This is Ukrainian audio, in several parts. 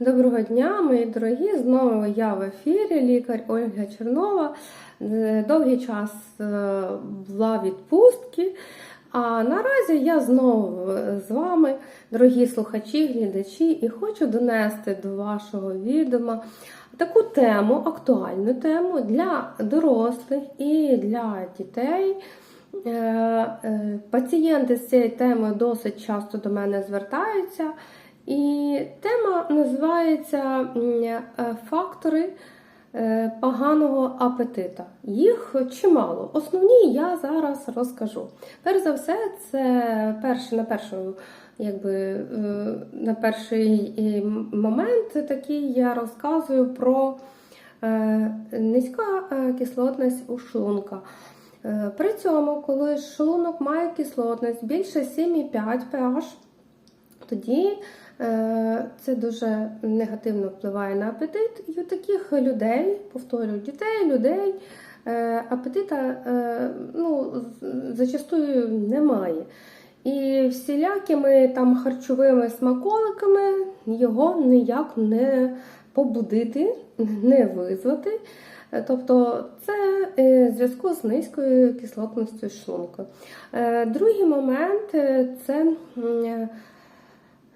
Доброго дня, мої дорогі! Знову я в ефірі, лікар Ольга Чернова. Е, Довгий час е, була відпустки. А наразі я знову з вами, дорогі слухачі, глядачі, і хочу донести до вашого відома таку тему, актуальну тему для дорослих і для дітей. Е, е, Пацієнти з цією темою досить часто до мене звертаються. І тема називається е, фактори е, поганого апетита. Їх чимало. Основні я зараз розкажу. Перш за все, це перше, на першу, якби, е, на перший момент такий я розказую про низька кислотність у шлунка. При цьому, коли шлунок має кислотність більше 7,5 pH, тоді це дуже негативно впливає на апетит. І у таких людей, повторюю, дітей, людей е, апетита е, ну, зачастую немає. І всілякими там харчовими смаколиками його ніяк не побудити, не визвати. Е, Тобто це е, зв'язку з низькою кислотністю шлунку. Е, Другий момент е, це е,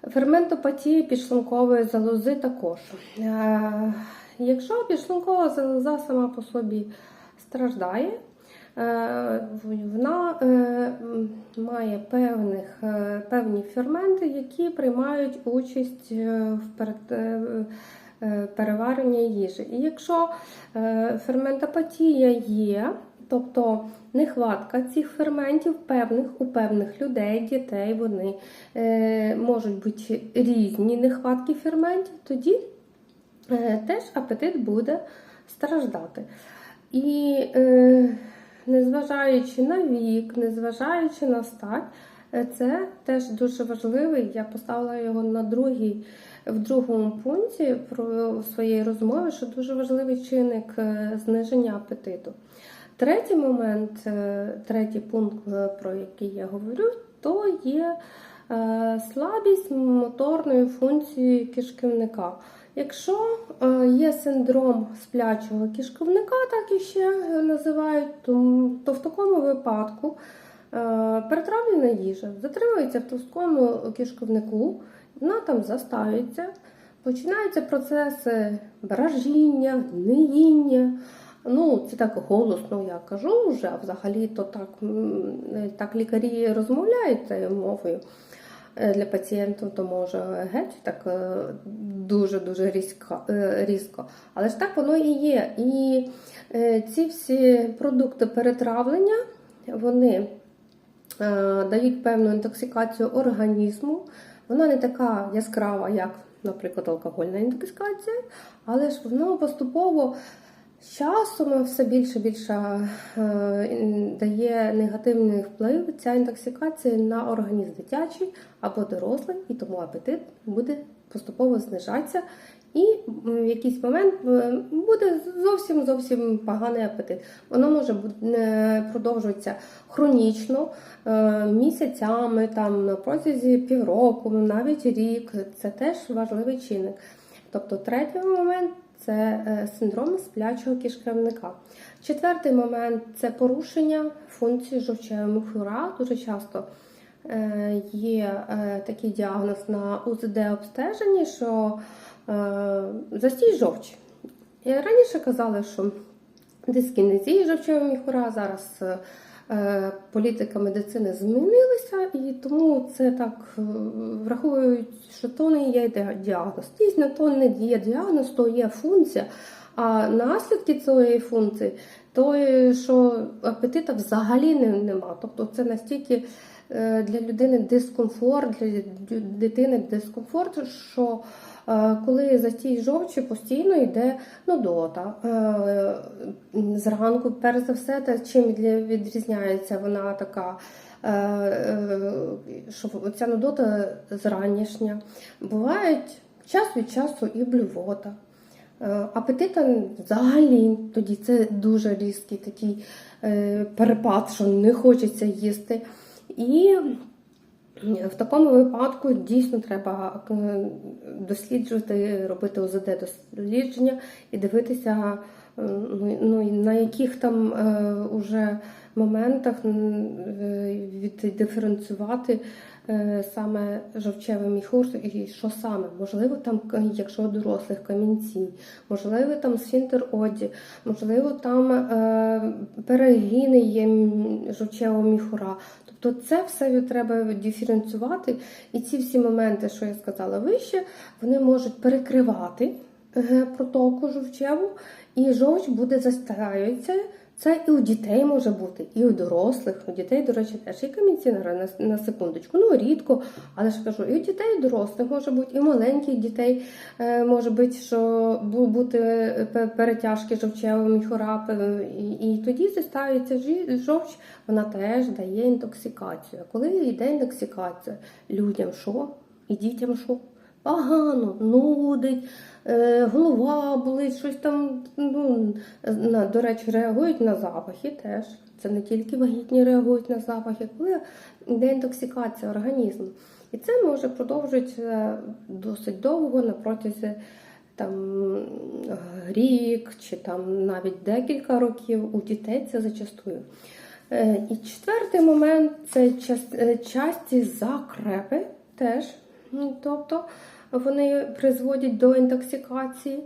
ферментопатія підшлункової залози також. Е, Якщо підшлункова залоза сама по собі страждає, е, вона е, має певних, певні ферменти, які приймають участь в переваренні їжі. І якщо ферментопатія є, тобто нехватка цих ферментів певних у певних людей, дітей, вони е, можуть бути різні нехватки ферментів, тоді е, теж апетит буде страждати. І е, незважаючи на вік, незважаючи на стать, е, це теж дуже важливий. Я поставила його на другий, в другому пункті про в своїй розмові, що дуже важливий чинник е, зниження апетиту. Третій момент, е, третій пункт, е, про який я говорю, то є е, слабість моторної функції кишківника. Якщо є синдром сплячого кишківника, так і ще називають, то, в такому випадку перетравлена їжа затримується в товстому кишківнику, вона там застаюється, починаються процеси брожіння, гниїння. Ну, це так голосно я кажу вже, а взагалі то так, так лікарі розмовляють цією мовою е, для пацієнтів, то може геть так е, дуже-дуже різко, е, різко. Але ж так воно і є. І е, ці всі продукти перетравлення, вони е, дають певну інтоксикацію організму. Вона не така яскрава, як, наприклад, алкогольна інтоксикація, але ж воно поступово часом все більше більше е, дає негативний вплив ця інтоксикація на організм дитячий або дорослий, і тому апетит буде поступово знижатися. І в якийсь момент е, буде зовсім зовсім поганий апетит. Воно може продовжуватися хронічно е, місяцями, там на протязі півроку, навіть рік. Це теж важливий чинник. Тобто, третій момент це е, синдром сплячого кишківника. Четвертий момент це порушення функції жовчевого міхура. Дуже часто е, є е, такий діагноз на УЗД обстеженні, що застій жовчі. І раніше казали, що дискінезія жовчевого міхура зараз. Е, Політика медицини змінилася, і тому це так е, враховують, що то не є діагноз. Дійсно, то не є діагноз, то є функція. А наслідки цієї функції, то е, що апетита взагалі нема. Тобто це настільки для людини дискомфорт, для дитини дискомфорт, що коли застій жовчі постійно йде нудота. Е, Зранку, перш за все, те, чим відрізняється вона така. е, е, Що ця нудота зранішня. Бувають час від часу і блювота. Е, Апетита взагалі тоді це дуже різкий такий е, перепад, що не хочеться їсти. І В такому випадку дійсно треба е, досліджувати, робити ОЗД дослідження і дивитися, е, ну, на яких там е, уже моментах віддиференціювати саме жовчевий міхур і що саме. Можливо, там, якщо дорослих камінці, можливо, там сфінтер оді, можливо, там перегіни є жовчевого міхура. Тобто це все треба диференціювати, і ці всі моменти, що я сказала вище, вони можуть перекривати протоку жовчеву, і жовч буде застаюється. Це і у дітей може бути, і у дорослих. У дітей, до речі, теж є камінці на, на, секундочку. Ну, рідко, але ж кажу, і у дітей, і у дорослих може бути, і у маленьких дітей е, може бути, що бути перетяжки жовчевого міхура, і, і тоді застаюється жі- жовч, вона теж дає інтоксикацію. Коли йде інтоксикація, людям що? І дітям що? Погано, нудить, е, голова болить, щось там. Ну, на, до речі, реагують на запахи теж. Це не тільки вагітні реагують на запахи, коли йде інтоксикація організму. І це може продовжуватися досить довго на протязі там, рік чи там навіть декілька років. У дітей це зачастую. Е, І четвертий момент це е, часті закрепи теж. Ну, Тобто вони призводять до інтоксикації.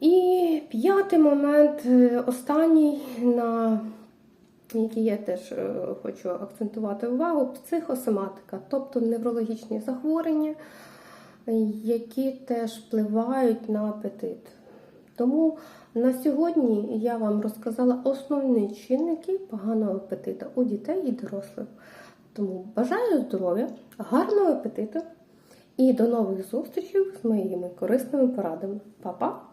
І п'ятий момент, е, останній, на який я теж е, хочу акцентувати увагу, психосоматика, тобто неврологічні захворювання, які теж впливають на апетит. Тому на сьогодні я вам розказала основні чинники поганого апетиту у дітей і дорослих. Тому бажаю здоров'я, гарного апетиту і до нових зустрічей з моїми корисними порадами. Па-па!